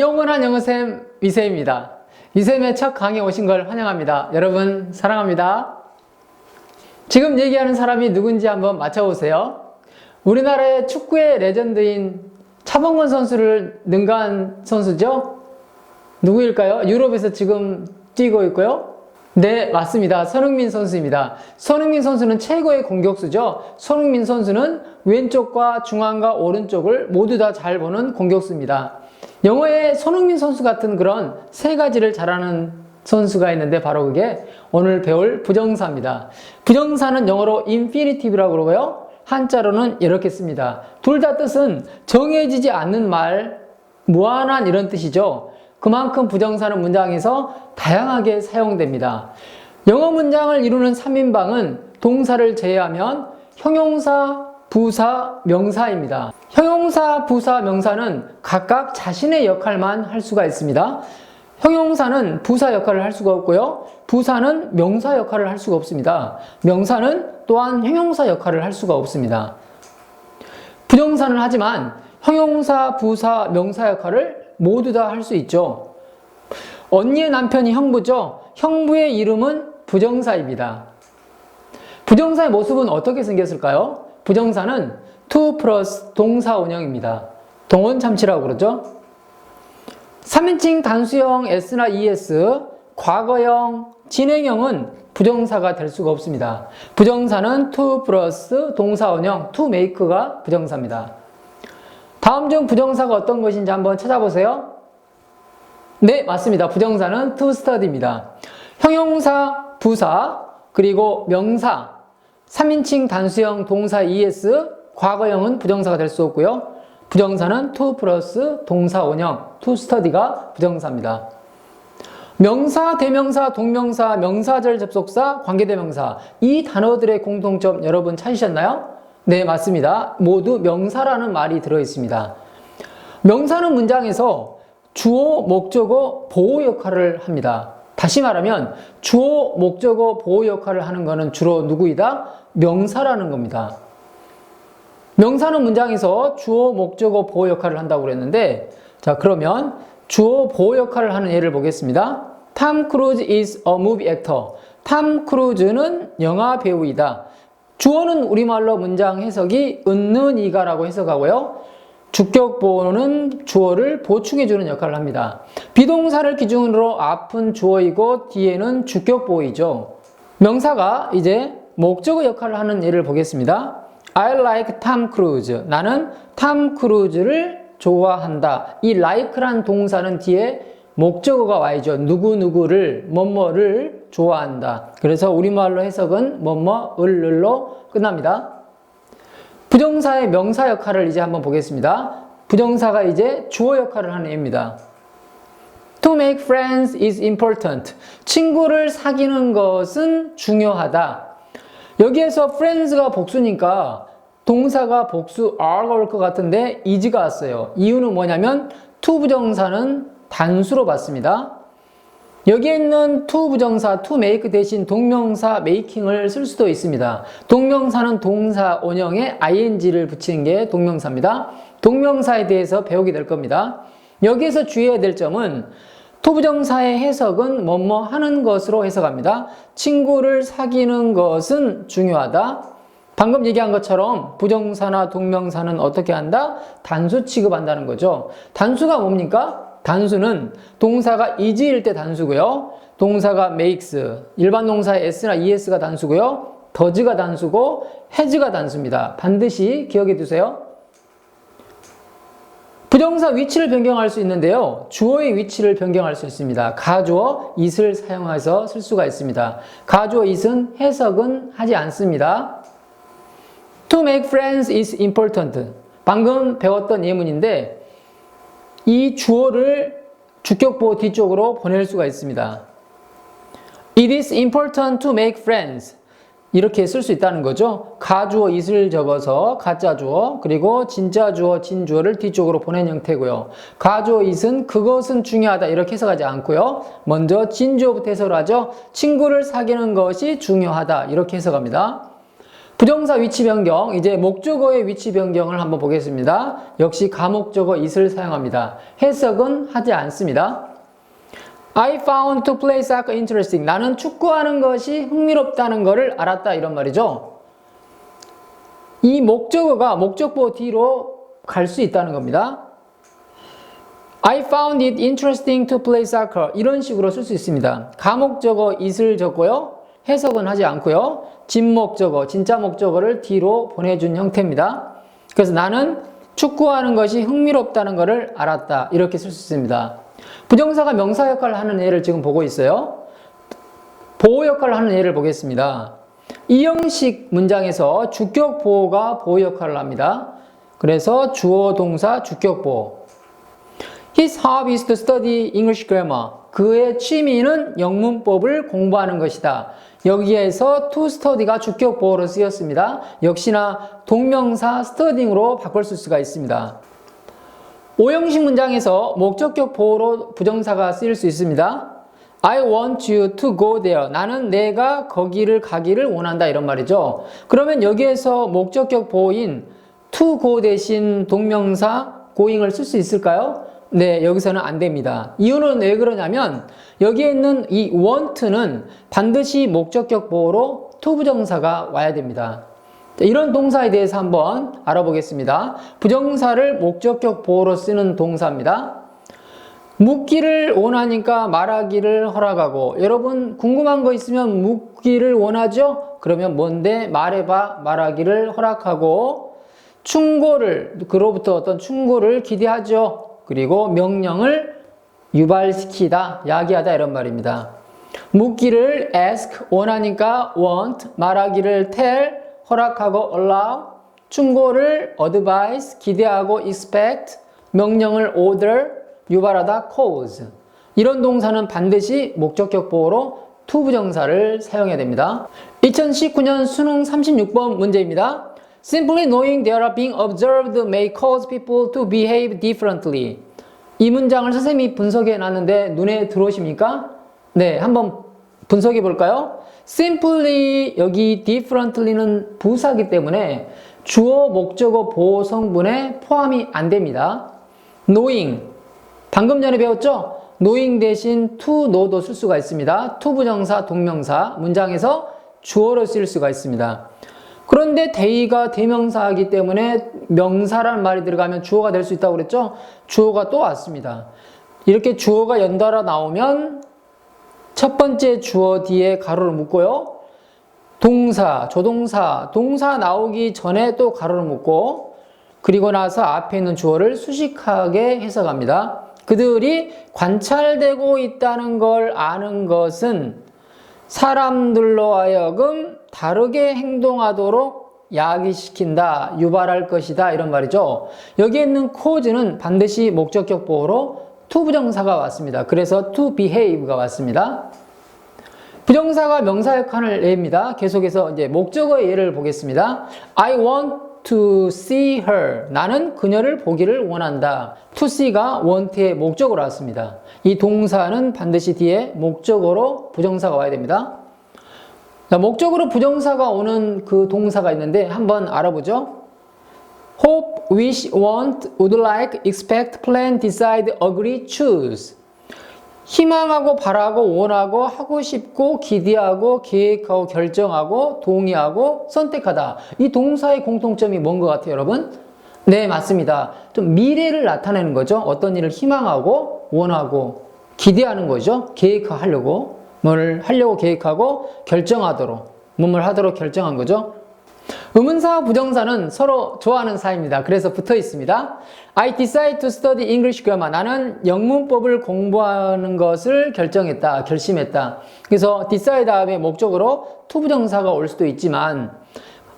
영원한 영어쌤 위세입니다. 위쌤의 첫 강의 오신 걸 환영합니다. 여러분 사랑합니다. 지금 얘기하는 사람이 누군지 한번 맞춰보세요. 우리나라의 축구의 레전드인 차범근 선수를 능가한 선수죠? 누구일까요? 유럽에서 지금 뛰고 있고요. 네, 맞습니다. 손흥민 선수입니다. 손흥민 선수는 최고의 공격수죠. 손흥민 선수는 왼쪽과 중앙과 오른쪽을 모두 다 잘 보는 공격수입니다. 영어에 손흥민 선수 같은 그런 세 가지를 잘하는 선수가 있는데 바로 그게 오늘 배울 부정사입니다. 부정사는 영어로 infinitive라고 그러고요. 한자로는 이렇게 씁니다. 둘 다 뜻은 정해지지 않는 말, 무한한 이런 뜻이죠. 그만큼 부정사는 문장에서 다양하게 사용됩니다. 영어 문장을 이루는 3인방은 동사를 제외하면 형용사, 부사, 명사입니다. 형용사, 부사, 명사는 각각 자신의 역할만 할 수가 있습니다. 형용사는 부사 역할을 할 수가 없고요. 부사는 명사 역할을 할 수가 없습니다. 명사는 또한 형용사 역할을 할 수가 없습니다. 부정사는 하지만 형용사, 부사, 명사 역할을 모두 다 할 수 있죠. 언니의 남편이 형부죠. 형부의 이름은 부정사입니다. 부정사의 모습은 어떻게 생겼을까요? 부정사는 to 플러스 동사 원형입니다. 동원 참치라고 그러죠. 3인칭 단수형 S나 ES, 과거형, 진행형은 부정사가 될 수가 없습니다. 부정사는 to 플러스 동사 원형 to make가 부정사입니다. 다음 중 부정사가 어떤 것인지 한번 찾아보세요. 네, 맞습니다. 부정사는 to study입니다. 형용사, 부사, 그리고 명사, 3인칭 단수형 동사 es, 과거형은 부정사가 될 수 없고요. 부정사는 to 플러스 동사 원형, to study가 부정사입니다. 명사, 대명사, 동명사, 명사절 접속사, 관계대명사 이 단어들의 공통점 여러분 찾으셨나요? 네, 맞습니다. 모두 명사라는 말이 들어 있습니다. 명사는 문장에서 주어, 목적어, 보호 역할을 합니다. 다시 말하면 주어, 목적어, 보호 역할을 하는 것은 주로 누구이다? 명사라는 겁니다. 명사는 문장에서 주어, 목적어, 보호 역할을 한다고 그랬는데 자, 그러면 주어, 보호 역할을 하는 예를 보겠습니다. 탐 크루즈 is a movie actor. 탐 크루즈는 영화 배우이다. 주어는 우리말로 문장 해석이 은는 이가라고 해석하고요. 주격 보호는 주어를 보충해주는 역할을 합니다. 비동사를 기준으로 앞은 주어이고 뒤에는 주격 보호이죠. 명사가 이제 목적어 역할을 하는 예를 보겠습니다. I like Tom Cruise. 나는 탐 크루즈를 좋아한다. 이 like란 동사는 뒤에 목적어가 와야죠. 누구누구를, 뭐뭐를 좋아한다. 그래서 우리말로 해석은 뭐뭐, 을을로 끝납니다. 부정사의 명사 역할을 이제 한번 보겠습니다. 부정사가 이제 주어 역할을 하는 예입니다. To make friends is important. 친구를 사귀는 것은 중요하다. 여기에서 friends가 복수니까 동사가 복수 are가 올 것 같은데 is가 왔어요. 이유는 뭐냐면 to 부정사는 단수로 받습니다. 여기에 있는 to 부정사 to make 대신 동명사 making을 쓸 수도 있습니다. 동명사는 동사 원형에 ing를 붙이는 게 동명사입니다. 동명사에 대해서 배우게 될 겁니다. 여기에서 주의해야 될 점은 to 부정사의 해석은 뭐뭐 하는 것으로 해석합니다. 친구를 사귀는 것은 중요하다. 방금 얘기한 것처럼 부정사나 동명사는 어떻게 한다? 단수 취급한다는 거죠. 단수가 뭡니까? 단수는 동사가 is일 때 단수고요. 동사가 makes, 일반 동사의 s나 es가 단수고요. does가 단수고 has가 단수입니다. 반드시 기억해 두세요. 부정사 위치를 변경할 수 있는데요. 주어의 위치를 변경할 수 있습니다. 가주어 it을 사용해서 쓸 수가 있습니다. 가주어 it은 해석은 하지 않습니다. To make friends is important. 방금 배웠던 예문인데 이 주어를 주격보 뒤쪽으로 보낼 수가 있습니다. It is important to make friends. 이렇게 쓸 수 있다는 거죠. 가주어 it을 적어서 가짜 주어 그리고 진짜 주어 진 주어를 뒤쪽으로 보낸 형태고요. 가주어 it은 그것은 중요하다 이렇게 해석하지 않고요. 먼저 진 주어부터 해석을 하죠. 친구를 사귀는 것이 중요하다 이렇게 해석합니다. 부정사 위치 변경, 이제 목적어의 위치 변경을 한번 보겠습니다. 역시 가목적어 it을 사용합니다. 해석은 하지 않습니다. I found to play soccer interesting. 나는 축구하는 것이 흥미롭다는 것을 알았다 이런 말이죠. 이 목적어가 목적보 뒤로 갈 수 있다는 겁니다. I found it interesting to play soccer. 이런 식으로 쓸 수 있습니다. 가목적어 it을 적고요. 해석은 하지 않고요. 진목적어, 진짜 목적어를 뒤로 보내준 형태입니다. 그래서 나는 축구하는 것이 흥미롭다는 것을 알았다. 이렇게 쓸 수 있습니다. 부정사가 명사 역할을 하는 예를 지금 보고 있어요. 보호 역할을 하는 예를 보겠습니다. 이 형식 문장에서 주격 보호가 보호 역할을 합니다. 그래서 주어 동사 주격 보호. His hobby is to study English grammar. 그의 취미는 영문법을 공부하는 것이다. 여기에서 to study가 주격 보호로 쓰였습니다. 역시나 동명사 studying으로 바꿀 수가 있습니다. 오형식 문장에서 목적격 보호로 부정사가 쓰일 수 있습니다. I want you to go there. 나는 내가 거기를 가기를 원한다 이런 말이죠. 그러면 여기에서 목적격 보호인 to go 대신 동명사 going을 쓸 수 있을까요? 네, 여기서는 안 됩니다. 이유는 왜 그러냐면 여기에 있는 이 want는 반드시 목적격 보호로 to 부정사가 와야 됩니다. 이런 동사에 대해서 한번 알아보겠습니다. 부정사를 목적격 보호로 쓰는 동사입니다. 묻기를 원하니까 말하기를 허락하고 여러분 궁금한 거 있으면 묻기를 원하죠? 그러면 뭔데 말해봐 말하기를 허락하고 충고를 그로부터 어떤 충고를 기대하죠. 그리고 명령을 유발시키다, 야기하다 이런 말입니다. 묻기를 ask, 원하니까 want, 말하기를 tell, 허락하고 allow, 충고를 advise, 기대하고 expect, 명령을 order, 유발하다 cause. 이런 동사는 반드시 목적격 보호로 to 부정사를 사용해야 됩니다. 2019년 수능 36번 문제입니다. Simply knowing they are being observed may cause people to behave differently. 이 문장을 선생님이 분석해 놨는데 눈에 들어오십니까? 네, 한번 분석해 볼까요? Simply 여기 differently는 부사기 때문에 주어 목적어 보호 성분에 포함이 안 됩니다. knowing 방금 전에 배웠죠? knowing 대신 to know도 쓸 수가 있습니다. to 부정사 동명사 문장에서 주어로 쓸 수가 있습니다. 그런데 대의가 대명사이기 때문에 명사라는 말이 들어가면 주어가 될 수 있다고 그랬죠? 주어가 또 왔습니다. 이렇게 주어가 연달아 나오면 첫 번째 주어 뒤에 가로를 묶고요. 동사, 조동사, 동사 나오기 전에 또 가로를 묶고 그리고 나서 앞에 있는 주어를 수식하게 해석합니다. 그들이 관찰되고 있다는 걸 아는 것은 사람들로 하여금 다르게 행동하도록 야기시킨다, 유발할 것이다 이런 말이죠. 여기에 있는 cause는 반드시 목적격 보호로 to 부정사가 왔습니다. 그래서 to behave가 왔습니다. 부정사가 명사 역할을 냅니다. 계속해서 이제 목적어의 예를 보겠습니다. I want to see her. 나는 그녀를 보기를 원한다. to see가 want의 목적으로 왔습니다. 이 동사는 반드시 뒤에 목적어로 부정사가 와야 됩니다. 자, 목적으로 부정사가 오는 그 동사가 있는데 한번 알아보죠. hope, wish, want, would like, expect, plan, decide, agree, choose. 희망하고 바라고 원하고 하고 싶고 기대하고 계획하고 결정하고 동의하고 선택하다. 이 동사의 공통점이 뭔 것 같아요, 여러분? 네, 맞습니다. 좀 미래를 나타내는 거죠. 어떤 일을 희망하고 원하고 기대하는 거죠. 계획하려고 뭘 하려고 계획하고 결정하도록 몸을 하도록 결정한 거죠. 의문사와 부정사는 서로 좋아하는 사이입니다. 그래서 붙어 있습니다. I decide to study English grammar. 나는 영문법을 공부하는 것을 결정했다, 결심했다. 그래서 decide 다음에 목적으로 to 부정사가 올 수도 있지만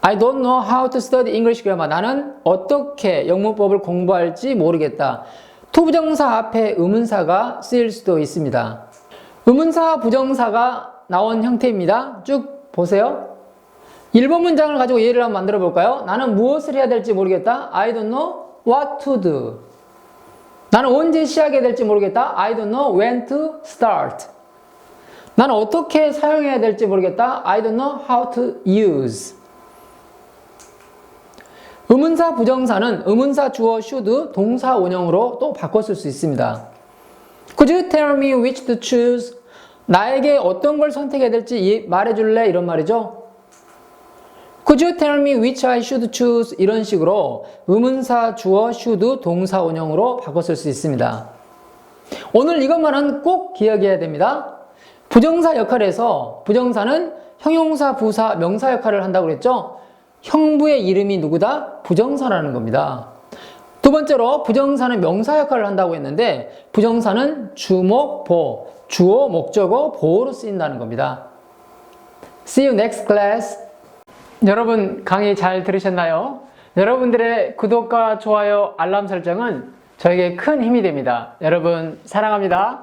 I don't know how to study English grammar. 나는 어떻게 영문법을 공부할지 모르겠다. to 부정사 앞에 의문사가 쓰일 수도 있습니다. 의문사 부정사가 나온 형태입니다. 쭉 보세요. 1번 문장을 가지고 예를 한번 만들어 볼까요? 나는 무엇을 해야 될지 모르겠다. I don't know what to do. 나는 언제 시작해야 될지 모르겠다. I don't know when to start. 나는 어떻게 사용해야 될지 모르겠다. I don't know how to use. 의문사 부정사는 의문사 주어 should 동사 원형으로 또 바꿔 쓸 수 있습니다. Could you tell me which to choose? 나에게 어떤 걸 선택해야 될지 말해줄래? 이런 말이죠. Could you tell me which I should choose? 이런 식으로 의문사 주어 should 동사 원형으로 바꿔 쓸 수 있습니다. 오늘 이것만은 꼭 기억해야 됩니다. 부정사 역할에서 부정사는 형용사, 부사, 명사 역할을 한다고 그랬죠? 형부의 이름이 누구다? 부정사라는 겁니다. 두 번째로 부정사는 명사 역할을 한다고 했는데 부정사는 주목, 보, 주어, 목적어, 보호로 쓰인다는 겁니다. See you next class. 여러분 강의 잘 들으셨나요? 여러분들의 구독과 좋아요, 알람 설정은 저에게 큰 힘이 됩니다. 여러분 사랑합니다.